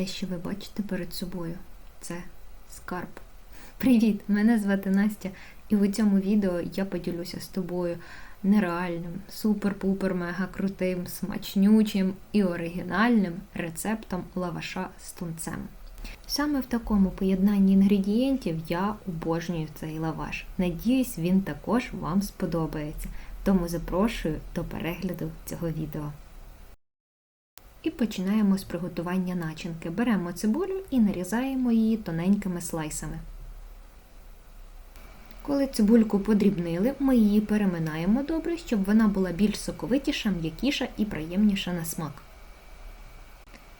Те, що ви бачите перед собою, це скарб. Привіт! Мене звати Настя, і у цьому відео я поділюся з тобою нереальним, супер-пупер мега крутим, смачнючим і оригінальним рецептом лаваша з тунцем. Саме в такому поєднанні інгредієнтів я обожнюю цей лаваш. Надіюсь, він також вам сподобається. Тому запрошую до перегляду цього відео. І починаємо з приготування начинки. Беремо цибулю і нарізаємо її тоненькими слайсами. Коли цибульку подрібнили, ми її переминаємо добре, щоб вона була більш соковитіша, м'якіша і приємніша на смак.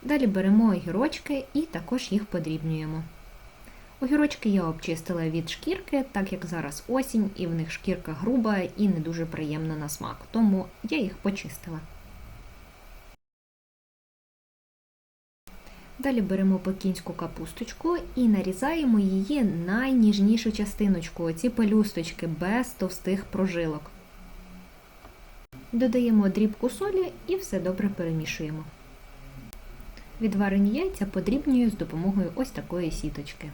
Далі беремо огірочки і також їх подрібнюємо. Огірочки я обчистила від шкірки, так як зараз осінь, і в них шкірка груба і не дуже приємна на смак, тому я їх почистила. Далі беремо пекінську капусточку і нарізаємо її найніжнішу частиночку, оці пелюсточки без товстих прожилок. Додаємо дрібку солі і все добре перемішуємо. Відварені яйця подрібнюю з допомогою ось такої сіточки.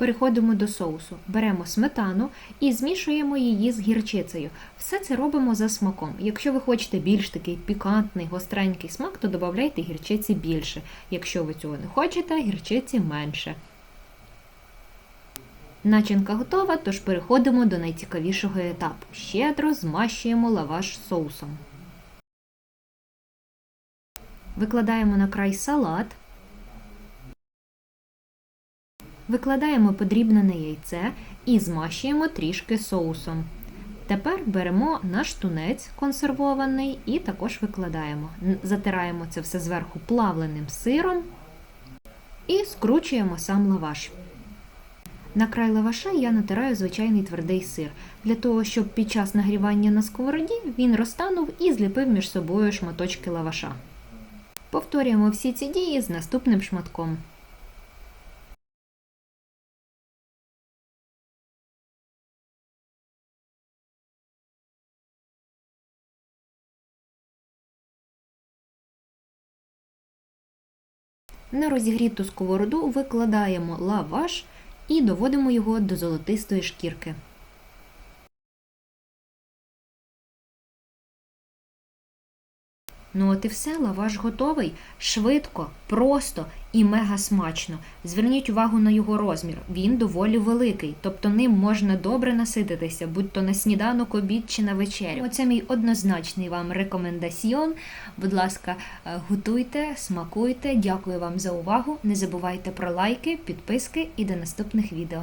Переходимо до соусу. Беремо сметану і змішуємо її з гірчицею. Все це робимо за смаком. Якщо ви хочете більш такий пікантний, гостренький смак, то додавайте гірчиці більше. Якщо ви цього не хочете, гірчиці менше. Начинка готова, тож переходимо до найцікавішого етапу. Щедро змащуємо лаваш соусом. Викладаємо на край салат. Викладаємо подрібнене яйце і змащуємо трішки соусом. Тепер беремо наш тунець консервований і також викладаємо. Затираємо це все зверху плавленим сиром і скручуємо сам лаваш. На край лаваша я натираю звичайний твердий сир, для того, щоб під час нагрівання на сковороді він розтанув і зліпив між собою шматочки лаваша. Повторюємо всі ці дії з наступним шматком. На розігріту сковороду викладаємо лаваш і доводимо його до золотистої шкірки. Ну от і все, лаваш готовий. Швидко, просто і мега смачно. Зверніть увагу на його розмір. Він доволі великий, тобто ним можна добре насититися, будь то на сніданок, обід чи на вечерю. Оце мій однозначний вам рекомендаціон. Будь ласка, е, готуйте, смакуйте. Дякую вам за увагу. Не забувайте про лайки, підписки і до наступних відео.